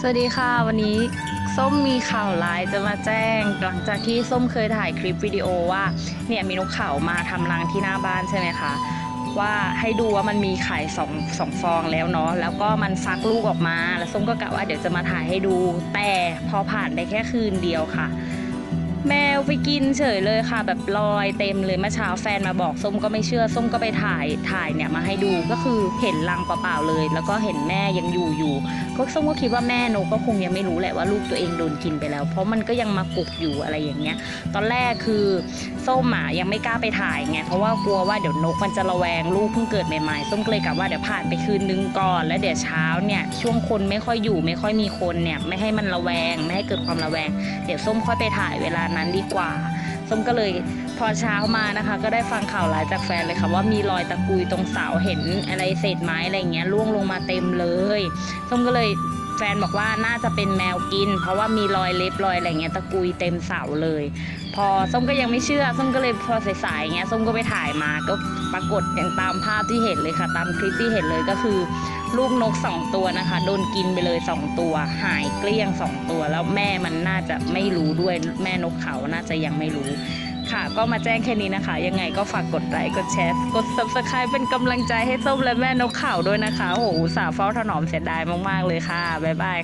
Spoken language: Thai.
สวัสดีค่ะวันนี้ส้มมีข่าวร้ายจะมาแจ้ง หลังจากที่ส้มเคยถ่ายคลิปวิดีโอว่าเนี่ยมีนกเขามาทำรังที่หน้าบ้านใช่ไหมคะว่าให้ดูว่ามันมีไข่สองสองฟองแล้วเนาะแล้วก็มันฟักลูกออกมา แล้วส้มก็กะว่าเดี๋ยวจะมาถ่ายให้ดู แต่พอผ่านไปแค่คืนเดียวค่ะ แมวไปกินเฉยเลยค่ะ แบบลอยเต็มเลยเมื่อเช้าแฟนมาบอกส้มก็ไม่เชื่อส้มก็ไปถ่ายถ่ายเนี่ยมาให้ดูก็คือเห็นรังเปล่าๆเลย แล้วก็เห็นแม่ยังอยู่อยู่ก็ส้มก็คิดว่าแม่นกก็คงยังไม่รู้แหละว่าลูกตัวเองโดนกินไปแล้ว เพราะมันก็ยังมากุกอยู่อะไรอย่างเงี้ย ตอนแรกคือส้มอะยังไม่กล้าไปถ่ายไงเพราะว่ากลัวว่าเดี๋ยวนกมันจะระแวงลูกเพิ่งเกิดใหม่ๆส้มก็เลยกะว่าเดี๋ยวผ่านไปคืนนึงก่อน แล้วเดี๋ยวเช้าเนี่ยช่วงคนไม่ค่อยอยู่ไม่ค่อยมีคนเนี่ยไม่ให้มันระแวง ไม่ให้เกิดความระแวง เดี๋ยวส้มค่อยไปถ่ายเวลานั้นดีกว่าส้มก็เลยพอเช้ามานะคะ ก็ได้ฟังข่าวร้ายจากแฟนเลยค่ะ ว่ามีรอยตะกุยตรงเสาเห็นอะไรเศษไม้อะไรเงี้ยล่วงลงมาเต็มเลยส้มก็เลย แฟนบอกว่าน่าจะเป็นแมวกิน เพราะว่ามีรอยเล็บรอยอะไรเงี้ยตะกุยเต็มเสาเลย พอส้มก็ยังไม่เชื่อส้มก็เลยพอสายๆเงี้ยส้มก็ไปถ่ายมาก็ปรากฏอย่างตามภาพที่เห็นเลยค่ะ ตามคลิปที่เห็นเลยก็คือลูกนกสองตัวนะคะ โดนกินไปเลยสองตัว หายเกลี้ยงสองตัว แล้วแม่มันน่าจะไม่รู้ด้วยแม่นกเขาน่าจะยังไม่รู้ ค่ะ ก็มาแจ้งแค่นี้นะคะ ยังไงก็ฝากกดไลค์กดแชร์ กด subscribe เป็นกำลังใจให้ส้มและแม่นกข่าวด้วยนะคะโอ้โหอุตส่าห์เฝ้าถนอมเสียดายมากๆเลยค่ะ บ๊ายบาย